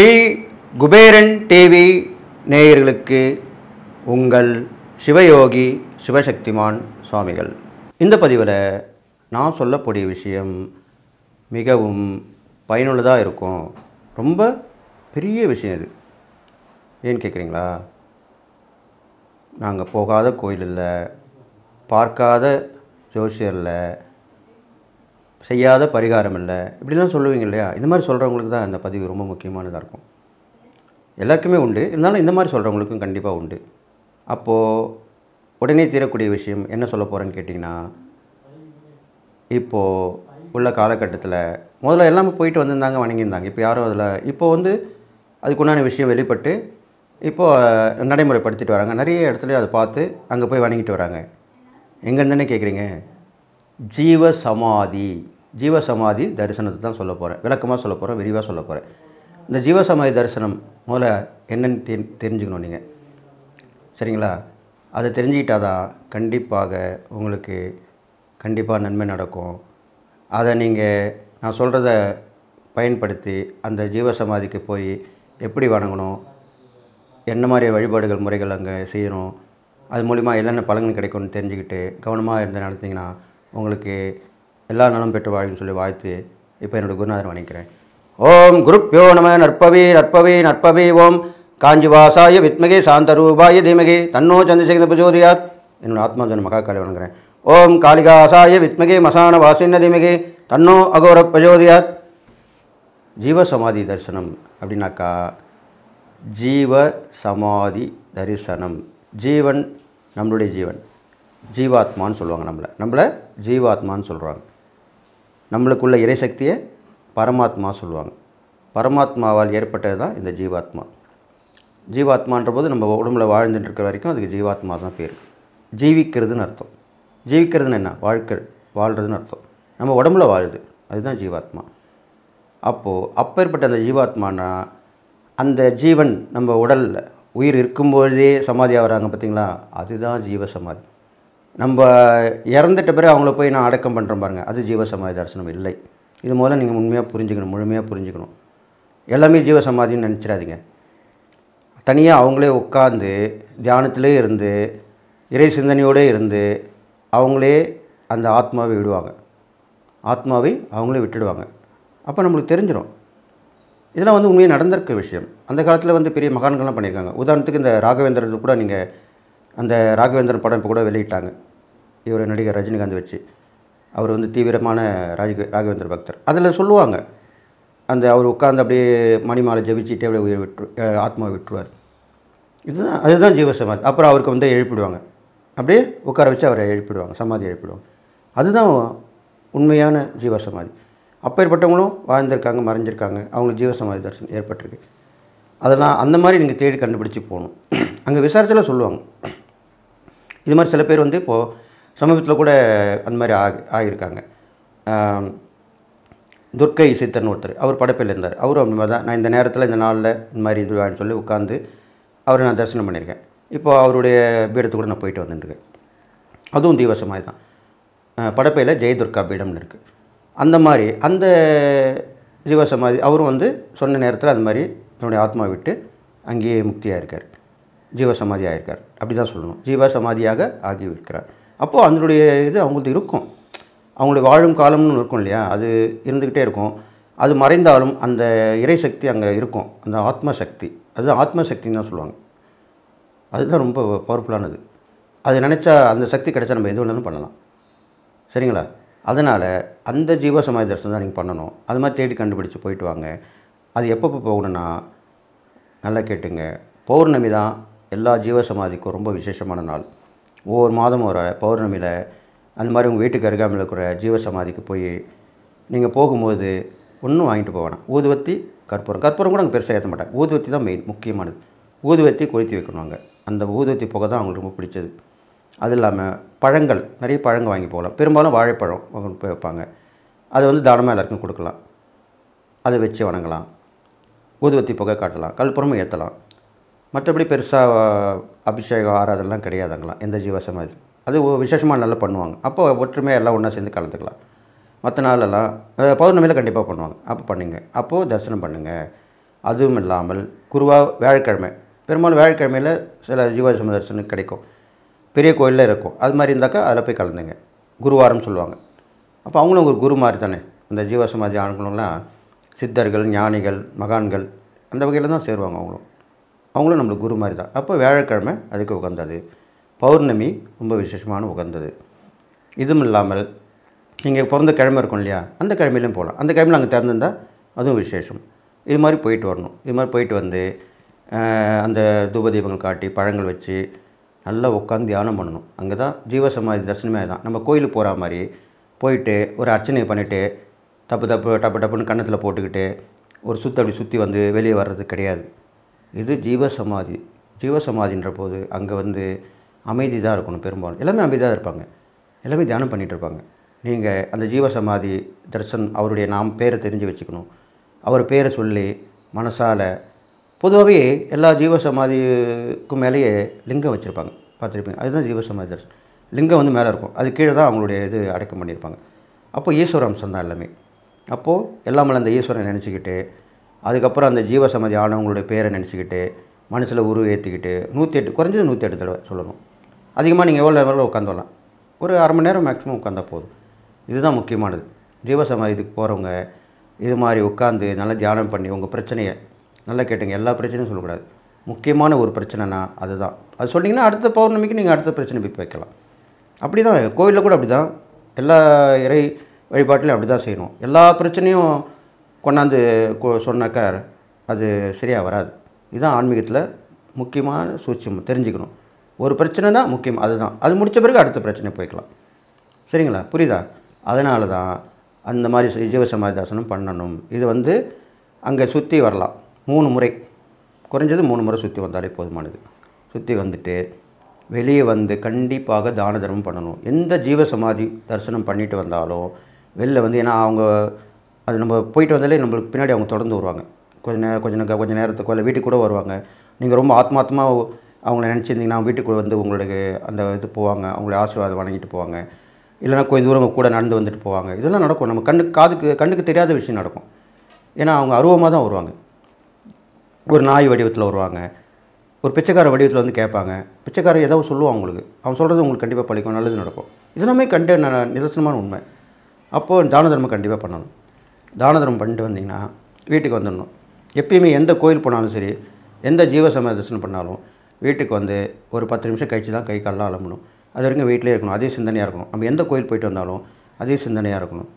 Sri Kuberan TV நேயர்களுக்கு உங்கள் சிவயோகி சிவசக்திமான் சுவாமிகள். இந்த பதிவில் நான் சொல்லக்கூடிய விஷயம் மிகவும் பயனுள்ளதாக இருக்கும். ரொம்ப பெரிய விஷயம் இது. ஏன்னு கேட்குறீங்களா நாங்கள் போகாத கோயில் இல்லை பார்க்காத ஜோசியரில் செய்யாத பரிகாரம் இல்லை. இப்படிலாம் சொல்லுவீங்க இல்லையா? இந்த மாதிரி சொல்கிறவங்களுக்கு தான் இந்த பதிவு ரொம்ப முக்கியமானதாக இருக்கும். எல்லாருக்குமே உண்டு. இருந்தாலும் இந்த மாதிரி சொல்கிறவங்களுக்கும் கண்டிப்பாக உண்டு. அப்போது உடனே தீரக்கூடிய விஷயம் என்ன சொல்ல போகிறேன்னு கேட்டிங்கன்னா இப்போது உள்ள காலகட்டத்தில் முதல்ல எல்லாமே போயிட்டு வந்திருந்தாங்க வணங்கியிருந்தாங்க. இப்போ யாரும் அதில் இப்போது வந்து அதுக்குண்டான விஷயம் வெளிப்பட்டு இப்போது நடைமுறைப்படுத்திட்டு வராங்க. நிறைய இடத்துல அதை பார்த்து அங்கே போய் வணங்கிட்டு வராங்க. எங்கேருந்துன்னு கேட்குறீங்க ஜீவ சமாதி ஜீவ சமாதி தரிசனத்தை தான் சொல்ல போகிறேன் விளக்கமாக சொல்ல போகிறேன் விரிவாக சொல்ல போகிறேன் இந்த ஜீவ சமாதி தரிசனம் முதல்ல என்னென்னு தெ தெரிஞ்சுக்கணும் நீங்கள் சரிங்களா? அதை தெரிஞ்சுக்கிட்டால் தான் கண்டிப்பாக உங்களுக்கு கண்டிப்பாக நன்மை நடக்கும். அதை நீங்கள் நான் சொல்கிறத பயன்படுத்தி அந்த ஜீவ சமாதிக்கு போய் எப்படி வணங்கணும்? என்ன மாதிரி வழிபாடுகள் முறைகள் அங்கே செய்யணும்? அது மூலிமா என்னென்ன பலன்கள் கிடைக்கும்னு தெரிஞ்சுக்கிட்டு கவனமாக இருந்து நடத்திங்கன்னா உங்களுக்கு எல்லா நலம் பெற்று வாழுன்னு சொல்லி வாழ்த்து இப்போ என்னோடய குருநாதர் வணிக்கிறேன் ஓம் குருப்பியோ நம நற்பவி நற்பவி நற்பவி ஓம் காஞ்சிவாசாய வித்மகே சாந்தரூபாய தீமகே தன்னோ சந்திரசேகர பிரஜோதியாத் என்னோட ஆத்மாதன மகாகாலி வணங்குறேன். ஓம் காளிகாசாய வித்மகே மசான வாசின்ன தீமகே தன்னோ அகோர பிரஜோதியாத் ஜீவ சமாதி தரிசனம் அப்படின்னாக்கா ஜீவ சமாதி தரிசனம். ஜீவன் நம்மளுடைய ஜீவன். ஜீவாத்மான்னு சொல்லுவாங்க நம்மளை. நம்மளை ஜீவாத்மான்னு சொல்கிறாங்க நம்மளுக்குள்ள இறைசக்தியை பரமாத்மா சொல்லுவாங்க. பரமாத்மாவால் ஏற்பட்டது தான் இந்த ஜீவாத்மா. ஜீவாத்மான்ற போது நம்ம உடம்புல வாழ்ந்துட்டு இருக்கிற வரைக்கும் அதுக்கு ஜீவாத்மா தான் பேர். ஜீவிக்கிறதுன்னு அர்த்தம். ஜீவிக்கிறதுன்னு என்ன? வாழ்க்கை வாழ்கிறதுன்னு அர்த்தம். நம்ம உடம்புல வாழுது. அதுதான் ஜீவாத்மா. அப்போது அப்பேற்பட்ட அந்த ஜீவாத்மானா அந்த ஜீவன் நம்ம உடலில் உயிர் இருக்கும்பொழுதே சமாதி ஆகிறாங்க பார்த்தீங்களா? அதுதான் ஜீவ சமாதி. நம்ம இறந்துட்ட பிறகு அவங்கள போய் நான் அடக்கம் பண்ணுறேன் பாருங்கள் அது ஜீவ சமாதி தரிசனம் இல்லை. இது முதல்ல நீங்கள் உண்மையாக புரிஞ்சுக்கணும் முழுமையாக புரிஞ்சுக்கணும். எல்லாமே ஜீவ சமாதின்னு நினச்சிடாதீங்க. தனியாக அவங்களே உட்காந்து தியானத்திலே இருந்து இறை சிந்தனையோடு இருந்து அவங்களே அந்த ஆத்மாவை விடுவாங்க. ஆத்மாவை அவங்களே விட்டுடுவாங்க. அப்போ நம்மளுக்கு தெரிஞ்சிடும் இதெல்லாம் வந்து உண்மையாக நடந்திருக்க விஷயம். அந்த காலத்தில் வந்து பெரிய மகான்கள்லாம் பண்ணியிருக்காங்க. உதாரணத்துக்கு இந்த ராகவேந்திரன் கூட நீங்கள் அந்த ராகவேந்திரன் படம் இப்போ கூட வெளியிட்டாங்க. இவர் நடிகர் ரஜினிகாந்த் வச்சு. அவர் வந்து தீவிரமான ராஜ ராகவேந்திர பக்தர். அதில் சொல்லுவாங்க அந்த அவர் உட்காந்து அப்படியே மணிமாலை ஜபிச்சுட்டே அப்படியே உயிர் விட்டு ஆத்மாவை விட்டுருவார். இதுதான் அதுதான் ஜீவ சமாதி அப்புறம் அவருக்கு வந்து எழுப்பிடுவாங்க. அப்படியே உட்கார வச்சு அவரை எழுப்பிடுவாங்க சமாதி எழுப்பிடுவாங்க. அதுதான் உண்மையான ஜீவ சமாதி அப்பேற்பட்டவங்களும் வாழ்ந்திருக்காங்க மறைஞ்சிருக்காங்க. அவங்களுக்கு ஜீவ சமாதி தரிசனம் ஏற்பட்டிருக்கு. அதெல்லாம் அந்த மாதிரி நீங்கள் தேடி கண்டுபிடிச்சி போகணும். அங்கே விசாரிச்செல்லாம் சொல்லுவாங்க. இது மாதிரி சில பேர் வந்து இப்போது சமீபத்தில் கூட அந்த மாதிரி ஆகி ஆகியிருக்காங்க. துர்க்கை சித்தன் ஒருத்தர் அவர் படைப்பில் இருந்தார். அவரும் அந்த மாதிரி தான் நான் இந்த நேரத்தில் இந்த நாளில் இந்த மாதிரி இதுவான்னு சொல்லி உட்காந்து அவரை நான் தரிசனம் பண்ணியிருக்கேன். இப்போ அவருடைய பீடத்துக்கு கூட நான் போயிட்டு வந்துட்டுருக்கேன். அதுவும் தீவசமாக தான் அஹ், படப்பையில் ஜெயதுர்கா பீடம்னு இருக்குது அந்த மாதிரி அந்த ஜீவசமாதி அவரும் வந்து சொன்ன நேரத்தில் அந்த மாதிரி தன்னுடைய ஆத்மா விட்டு அங்கேயே முக்தியாக இருக்கார் ஜீவசமாதி ஆகியிருக்கார் அப்படி தான் சொல்லணும். ஜீவசமாதியாக ஆகி இருக்கிறார் அப்போது அதனுடைய இது அவங்களுக்கு இருக்கும். அவங்களுடைய வாழும் காலம்னு இருக்கும் இல்லையா? அது இருந்துக்கிட்டே இருக்கும். அது மறைந்தாலும் அந்த இறைசக்தி அங்கே இருக்கும். அந்த ஆத்ம சக்தி. அது ஆத்ம சக்தின்னு தான் சொல்லுவாங்க. அதுதான் ரொம்ப பவர்ஃபுல்லானது அது நினச்சா அந்த சக்தி கிடைச்சா நம்ம எது வேணாலும் பண்ணலாம். சரிங்களா? அதனால் அந்த ஜீவ சமாதி தரிசனம் தான் நீங்கள் பண்ணணும். அது மாதிரி தேடி கண்டுபிடிச்சு போயிட்டு வாங்க. அது எப்பப்போ போகணுன்னா நல்லா கேட்டுங்க. பௌர்ணமி தான் எல்லா ஜீவ சமாதிக்கும் ரொம்ப விசேஷமான நாள். ஒவ்வொரு மாதம் வர பௌர்ணமியில் அந்த மாதிரி உங்கள் வீட்டுக்கு அருகாமையில் இருக்கிற ஜீவ சமாதிக்கு போய் நீங்கள் போகும்போது ஒன்றும் வாங்கிட்டு போக வேணாம். ஊதுவத்தி கற்பூரம். கற்பூரம் கூட அங்கே பெருசாக ஏற்ற மாட்டாங்க ஊதுவத்தி தான் மெயின் முக்கியமானது. ஊதுவத்தி கொளுத்தி வைக்கணும் அங்கே அந்த ஊதுவத்தி புகை தான் அவங்களுக்கு ரொம்ப பிடிச்சது. அது இல்லாமல் பழங்கள் நிறைய பழங்கள் வாங்கி போகலாம். பெரும்பாலும் வாழைப்பழம் போய் வைப்பாங்க. அதை வந்து தானமாக எல்லாருக்கும் கொடுக்கலாம். அதை வச்சு வணங்கலாம். ஊதுவத்தி புகை காட்டலாம். கற்பூரமும் ஏற்றலாம் மற்றபடி பெருசாக அபிஷேகம் ஆராதெல்லாம் கிடையாது எந்த ஜீவசமாதி அது ஒ- விசேஷமாக நல்லா பண்ணுவாங்க. அப்போ ஒற்றுமையாக எல்லாம் ஒன்றா சேர்ந்து கலந்துக்கலாம். மற்ற நாளெல்லாம் பௌர்ணமியில் கண்டிப்பாக பண்ணுவாங்க. அப்போ பண்ணுங்க. அப்போது தரிசனம் பண்ணுங்கள் அதுவும் இல்லாமல் குருவாக வியாழக்கிழமை பெரும்பாலும் வியாழக்கிழமையில் சில ஜீவாசம தரிசனம் கிடைக்கும். பெரிய கோயிலில் இருக்கும். அது மாதிரி இருந்தாக்கா அதில் போய் கலந்துங்க. குருவாரம் சொல்லுவாங்க. அப்போ அவங்களும் ஒரு குரு மாதிரி தானே. அந்த ஜீவசமாதி ஆண்களும்லாம் சித்தர்கள் ஞானிகள் மகான்கள் அந்த வகையில் தான் சேருவாங்க அவங்களும். அவங்களும் நம்மளுக்கு குரு மாதிரி தான். அப்போ வியாழக்கிழமை அதுக்கு உகந்தது. பௌர்ணமி ரொம்ப விசேஷமான உகந்தது. இதுவும் இல்லாமல் நீங்கள் பிறந்த கிழமை இருக்கும் இல்லையா? அந்த கிழமையிலையும் போகலாம். அந்த கிழமையில் அங்கே திறந்துருந்தால் அதுவும் விசேஷம். இது மாதிரி போயிட்டு வரணும். இது மாதிரி போயிட்டு வந்து அந்த தூப தீபங்கள் காட்டி பழங்கள் வச்சு நல்லா உட்காந்து தியானம் பண்ணணும். அங்கே தான் ஜீவசமாதி தரிசனமே தான். நம்ம கோயிலுக்கு போகிற மாதிரி போயிட்டு ஒரு அர்ச்சனை பண்ணிவிட்டு தப்பு தப்பு டப்பு டப்புன்னு கன்னத்தில் போட்டுக்கிட்டு ஒரு சுற்று அப்படி சுற்றி வந்து வெளியே வர்றது கிடையாது. இது ஜீவசமாதி ஜீவசமாதின்ற போது அங்கே வந்து அமைதி தான் இருக்கணும் பெரும்பாலும். எல்லாமே அமைதியாக இருப்பாங்க. எல்லாமே தியானம் பண்ணிகிட்டு இருப்பாங்க. நீங்கள் அந்த ஜீவசமாதி தர்சன் அவருடைய நாம் பேரை தெரிஞ்சு வச்சுக்கணும். அவர் பேரை சொல்லி மனசால் பொதுவாகவே எல்லா ஜீவசமாதிக்கும் மேலேயே லிங்கம் வச்சுருப்பாங்க. பார்த்துருப்பீங்க? அதுதான் ஜீவசமாதி தர்சன். லிங்கம் வந்து மேலே இருக்கும். அது கீழே தான் அவங்களுடைய இது அடக்கம் பண்ணியிருப்பாங்க. அப்போ ஈஸ்வர அம்சம் தான் எல்லாமே. அப்போது எல்லாம் அந்த ஈஸ்வரன் நினச்சிக்கிட்டு அதுக்கப்புறம் அந்த ஜீவசமதி ஆனவங்களுடைய பேரை நினச்சிக்கிட்டு மனசில் உருவ ஏற்றிக்கிட்டு நூற்றி எட்டு குறைஞ்சது நூற்றி எட்டு தடவை சொல்லணும். அதிகமாக நீங்கள் எவ்வளோ எவ்வளோ உட்காந்துடலாம். ஒரு அரை மணி நேரம் மேக்ஸிமம் உட்காந்தா போதும். இதுதான் முக்கியமானது. ஜீவசமாதிக்கு போகிறவங்க இது மாதிரி உட்காந்து நல்லா தியானம் பண்ணி உங்கள் பிரச்சனையை நல்லா கேட்டுங்க. எல்லா பிரச்சனையும் சொல்லக்கூடாது. முக்கியமான ஒரு பிரச்சனைனா அதுதான். அது சொன்னீங்கன்னா அடுத்த பௌர்ணமிக்கு நீங்கள் அடுத்த பிரச்சனை போய் வைக்கலாம் அப்படி தான் கோவிலில் கூட அப்படி தான் எல்லா இறை வழிபாட்டிலையும் அப்படி தான் செய்யணும். எல்லா பிரச்சனையும் கொண்டாந்து கொ- சொன்னாக்கா அது சரியாக வராது. இதுதான் ஆன்மீகத்தில் முக்கியமான சூட்சம் தெரிஞ்சுக்கணும். ஒரு பிரச்சனைனா முக்கியம் அதுதான். அது முடித்த பிறகு அடுத்த பிரச்சனை போய்க்கலாம். சரிங்களா? புரியுதா? அதனால தான் அந்த மாதிரி ஜீவ சமாதி தாசனம் பண்ணணும். இது வந்து அங்கே சுற்றி வரலாம். மூணு முறை. குறைஞ்சது மூணு முறை சுற்றி வந்தாலே போதுமானது. சுற்றி வந்துட்டு வெளியே வந்து கண்டிப்பாக தான தர்மம் பண்ணணும். எந்த ஜீவ சமாதி தரிசனம் பண்ணிட்டு வந்தாலும் வெளில வந்து ஏன்னா அவங்க அது நம்ம போயிட்டு வந்தாலே நம்மளுக்கு பின்னாடி அவங்க தொடர்ந்து வருவாங்க. கொஞ்ச நேரம் கொஞ்சம் நேரம் கொஞ்சம் நேரத்துக்கு இல்லை வீட்டுக்கு கூட வருவாங்க. நீங்கள் ரொம்ப ஆத்மாத்மா அவங்கள நினச்சிருந்தீங்கன்னா வீட்டுக்கு வந்து உங்களுக்கு அந்த இது போவாங்க. அவங்கள ஆசீர்வாதம் வணங்கிட்டு போவாங்க. இல்லைன்னா கொஞ்சம் தூரம் கூட நடந்து வந்துட்டு போவாங்க. இதெல்லாம் நடக்கும். நம்ம கண்ணுக்கு காதுக்கு கண்ணுக்கு தெரியாத விஷயம் நடக்கும். ஏன்னா அவங்க அருவமாக தான் வருவாங்க. ஒரு நாய் வடிவத்தில் வருவாங்க. ஒரு பிச்சைக்கார வடிவத்தில் வந்து கேட்பாங்க. பிச்சைக்காரர் ஏதோ சொல்லுவான் அவங்களுக்கு அவன் சொல்கிறது உங்களுக்கு கண்டிப்பாக பழிக்கும். நல்லது நடக்கும். இதெல்லாமே கண்டு ந- நிதர்சனமான உண்மை. அப்போது தான தர்மம் கண்டிப்பாக பண்ணணும். தான தர்மம் பண்ணிட்டு வந்தீங்கன்னா வீட்டுக்கு வந்துடணும். எப்பயுமே எந்த கோயில் போனாலும் சரி எந்த ஜீவசமய தரிசனம் பண்ணாலும் வீட்டுக்கு வந்து ஒரு பத்து நிமிஷம் கழிச்சு தான் கை காலெலாம் அலம்பணும். அது வரைக்கும் வீட்டிலே இருக்கணும். அதே சிந்தனையாக இருக்கணும். நம்ம எந்த கோயில் போயிட்டு வந்தாலும் அதே சிந்தனையாக இருக்கணும்.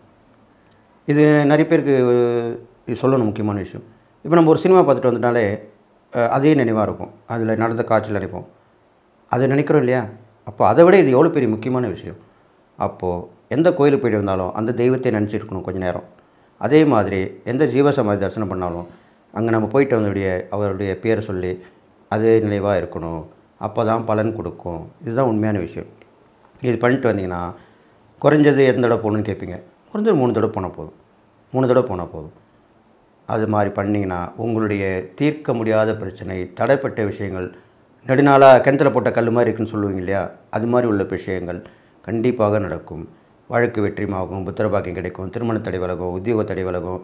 இது நிறைய பேருக்கு இது சொல்லணும் முக்கியமான விஷயம். இப்போ நம்ம ஒரு சினிமா பார்த்துட்டு வந்துட்டாலே அதே நினைவாக இருக்கும். அதில் நடந்த காட்சியில் நினைப்போம். அதை நினைக்கிறோம் இல்லையா? அப்போ அதை விட இது எவ்வளோ பெரிய முக்கியமான விஷயம். அப்போது எந்த கோயிலுக்கு போயிட்டு வந்தாலும் அந்த தெய்வத்தை நினச்சிருக்கணும் கொஞ்ச நேரம். அதே மாதிரி எந்த ஜீவசமாதி தரிசனம் பண்ணாலும் அங்கே நம்ம போயிட்டு வந்தவுடைய அவருடைய பேரை சொல்லி அதே நினைவாக இருக்கணும். அப்போ தான் பலன் கொடுக்கும். இதுதான் உண்மையான விஷயம். இது பண்ணிட்டு வந்தீங்கன்னா குறைஞ்சது எந்த தடவை போகணுன்னு கேட்பீங்க. குறைஞ்சது மூணு தடவை போனால் போதும். மூணு தடவை போனால் போதும். அது மாதிரி பண்ணிங்கன்னா உங்களுடைய தீர்க்க முடியாத பிரச்சனை தடைப்பட்ட விஷயங்கள் நெடுநாளாக கிணத்துல போட்ட கல் மாதிரி இருக்குன்னு சொல்லுவீங்க இல்லையா? அது மாதிரி உள்ள விஷயங்கள் கண்டிப்பாக நடக்கும். வழக்கு வெற்றிமாகும் புத்திர பாக்கியம் கிடைக்கும் திருமண தடை விலகும் உத்தியோக தடை விலகும்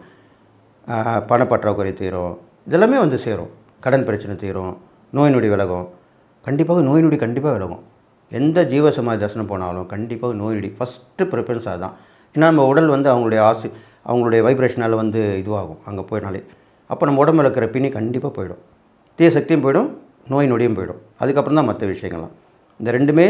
பணப்பற்றாக்குறை தீரும் இதெல்லாமே வந்து சேரும். கடன் பிரச்சனை தீரும் நோய் நொடி விலகும். கண்டிப்பாக நோய் நொடி கண்டிப்பாக விலகும். எந்த ஜீவசமாதி தரிசனம் போனாலும் கண்டிப்பாக நோய் நொடி ஃபஸ்ட்டு ப்ரிஃபரன்ஸ் அதுதான். ஏன்னா நம்ம உடல் வந்து அவங்களுடைய ஆசை அவங்களுடைய வைப்ரேஷனால் வந்து இதுவாகும் அங்கே போயினாலே. அப்போ நம்ம உடம்புல இருக்கிற பிணி கண்டிப்பாக போயிடும். தீய சக்தியும் போயிடும் நோய் நொடியும் போயிடும். அதுக்கப்புறம் தான் மற்ற விஷயங்கள்லாம். இந்த ரெண்டுமே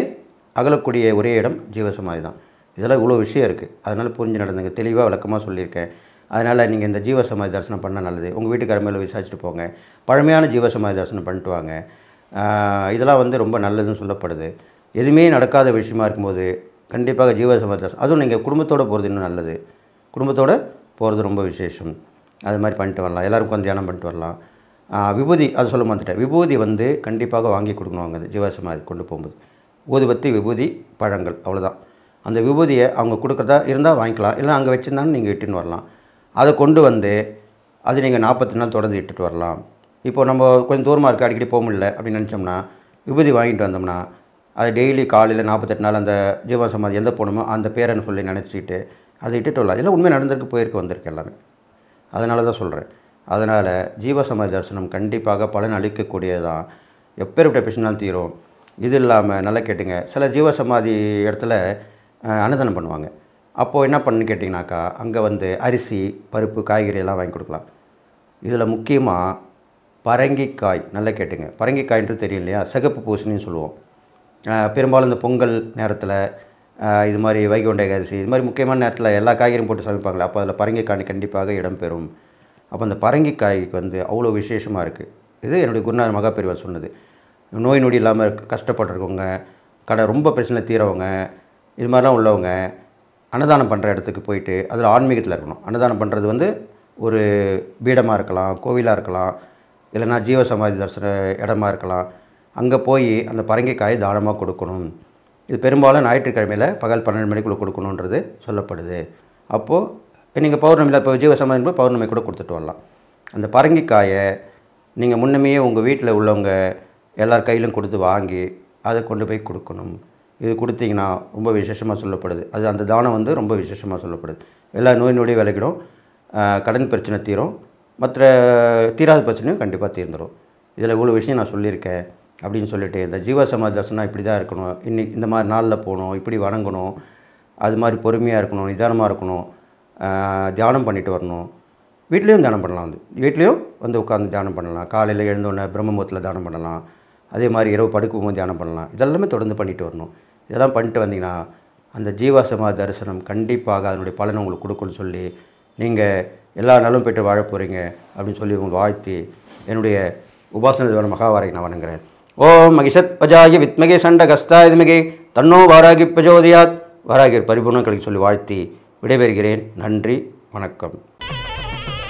அகலக்கூடிய ஒரே இடம் ஜீவசமாதி தான். இதெல்லாம் இவ்வளோ விஷயம் இருக்குது அதனால் புரிஞ்சு நடந்துங்க. தெளிவாக விளக்கமாக சொல்லியிருக்கேன். அதனால் நீங்கள் இந்த ஜீவசமாதி தரிசனம் பண்ணால் நல்லது. உங்கள் வீட்டுக்கார மேலே விசாரிச்சுட்டு போங்க. பழமையான ஜீவசமாதி தரிசனம் பண்ணிட்டு வாங்க. இதெல்லாம் வந்து ரொம்ப நல்லதுன்னு சொல்லப்படுது. எதுவுமே நடக்காத விஷயமா இருக்கும்போது கண்டிப்பாக ஜீவசமாதி தரிசனம் அதுவும் நீங்கள் குடும்பத்தோடு போகிறது இன்னும் நல்லது. குடும்பத்தோடு போகிறது ரொம்ப விசேஷம். அது மாதிரி பண்ணிட்டு வரலாம். எல்லாருக்கும் வந்து தியானம் பண்ணிட்டு வரலாம். விபூதி அது சொல்ல மாட்டேன் விபூதி வந்து கண்டிப்பாக வாங்கி கொடுக்கணும் அவங்க ஜீவசமாதி கொண்டு போகும்போது. ஊதுபத்தி விபூதி பழங்கள் அவ்வளோதான் அந்த விபூதியை அவங்க கொடுக்குறதா இருந்தால் வாங்கிக்கலாம். இல்லை அங்கே வச்சுருந்தாலும் நீங்கள் இட்டுன்னு வரலாம். அதை கொண்டு வந்து அது நீங்கள் நாற்பத்தி நாள் தொடர்ந்து இட்டுட்டு வரலாம். இப்போ நம்ம கொஞ்சம் தூரமாக இருக்குது அடிக்கடி போக முடியல அப்படின்னு நினச்சோம்னா விபூதி வாங்கிட்டு வந்தோம்னா அது டெய்லி காலையில் நாற்பத்தெட்டு நாள் அந்த ஜீவ சமாதி எந்த போகணுமோ அந்த பேரன்னு சொல்லி நினச்சிக்கிட்டு அதை இட்டுட்டு வரலாம். இதெல்லாம் உண்மை நடந்திருக்கு போயிருக்கு வந்திருக்கு எல்லாமே. அதனால தான் சொல்கிறேன் அதனால் ஜீவசமாதி தரிசனம் கண்டிப்பாக பலன் அளிக்கக்கூடியது தான் எப்பேற்பட்ட பிரச்சனாலும் தீரும். இது இல்லாமல் நல்லா கேட்டுங்க. சில ஜீவசமாதி இடத்துல அன்னதானம் பண்ணுவாங்க. அப்போது என்ன பண்ணுன்னு கேட்டிங்கனாக்கா அங்கே வந்து அரிசி பருப்பு காய்கறி எல்லாம் வாங்கி கொடுக்கலாம். இதில் முக்கியமாக பரங்கிக்காய் நல்லா கேட்டுங்க. பரங்கிக்காய்ன்றது தெரியும் இல்லையா? சிகப்பு பூசணின்னு சொல்லுவோம். பெரும்பாலும் இந்த பொங்கல் நேரத்தில் இது மாதிரி வைகுண்ட ஏகாதசி இது மாதிரி முக்கியமான நேரத்தில் எல்லா காய்கறியும் போட்டு சமைப்பாங்களே அப்போ அதில் பரங்கிக்காய் கண்டிப்பாக இடம்பெறும் அப்போ அந்த பரங்கிக்காய்க்கு வந்து அவ்வளோ விசேஷமாக இருக்குது இது என்னுடைய குருநாதர் மகாபெரிவால் சொன்னது. நோய் நொடி இல்லாமல் கஷ்டப்பட்டுருக்கவங்க கடை ரொம்ப பிரச்சனை தீரவங்க இது மாதிரிலாம் உள்ளவங்க அன்னதானம் பண்ணுற இடத்துக்கு போயிட்டு அதில் ஆன்மீகத்தில் இருக்கணும். அன்னதானம் பண்ணுறது வந்து ஒரு பீடமாக இருக்கலாம் கோவிலாக இருக்கலாம் இல்லைன்னா ஜீவசமாதி தரிசன இடமா இருக்கலாம். அங்கே போய் அந்த பரங்கிக்காயை தானமாக கொடுக்கணும். இது பெரும்பாலும் ஞாயிற்றுக்கிழமையில் பகல் பன்னெண்டு மணிக்குள்ளே கொடுக்கணுன்றது சொல்லப்படுது. அப்போது நீங்கள் பௌர்ணமியில் இப்போ ஜீவசமாதி போய் பௌர்ணமி கூட கொடுத்துட்டு வரலாம். அந்த பரங்கிக்காயை நீங்கள் முன்னமே உங்கள் வீட்டில் உள்ளவங்க எல்லார் கையிலும் கொடுத்து வாங்கி அதை கொண்டு போய் கொடுக்கணும். இது கொடுத்தீங்கன்னா ரொம்ப விசேஷமாக சொல்லப்படுது. அது அந்த தானம் வந்து ரொம்ப விசேஷமாக சொல்லப்படுது. எல்லா நோய் நொடியும் விளக்கிடும் கடன் பிரச்சனை தீரும். மற்ற தீராத பிரச்சனையும் கண்டிப்பாக தீர்ந்துடும் இதில் இவ்வளோ விஷயம் நான் சொல்லியிருக்கேன் அப்படின்னு சொல்லிட்டு இந்த ஜீவசமாதி தர்சனம் இப்படி தான் இருக்கணும். இன்னி இந்த மாதிரி நாளில் போகணும் இப்படி வணங்கணும் அது மாதிரி பொறுமையாக இருக்கணும் நிதானமாக இருக்கணும் தியானம் பண்ணிட்டு வரணும். வீட்லேயும் தியானம் பண்ணலாம் வந்து. வீட்லேயும் வந்து உட்காந்து தியானம் பண்ணலாம். காலையில் எழுந்தோடனே பிரம்மபுரத்தில் தியானம் பண்ணலாம். அதே மாதிரி இரவு படுக்கும் போது தியானம் பண்ணலாம். இதெல்லாமே தொடர்ந்து பண்ணிட்டு வரணும். இதெல்லாம் பண்ணிட்டு வந்தீங்கன்னா அந்த ஜீவாசமா தரிசனம் கண்டிப்பாக அதனுடைய பலனை உங்களுக்கு கொடுக்குன்னு சொல்லி நீங்கள் எல்லா நாளும் பெற்று வாழ போகிறீங்க அப்படின்னு சொல்லி உங்களை வாழ்த்தி என்னுடைய உபாசன தேவன மகாவாரை நான் வணங்குறேன். ஓம் மகிஷத் பஜாய வித்மகே சண்ட கஸ்தா இதுமகே தன்னோ வாராகி பிரஜோதயாத். வாராகியர் பரிபூர்ணங்களுக்கு சொல்லி வாழ்த்தி விடைபெறுகிறேன். நன்றி வணக்கம்.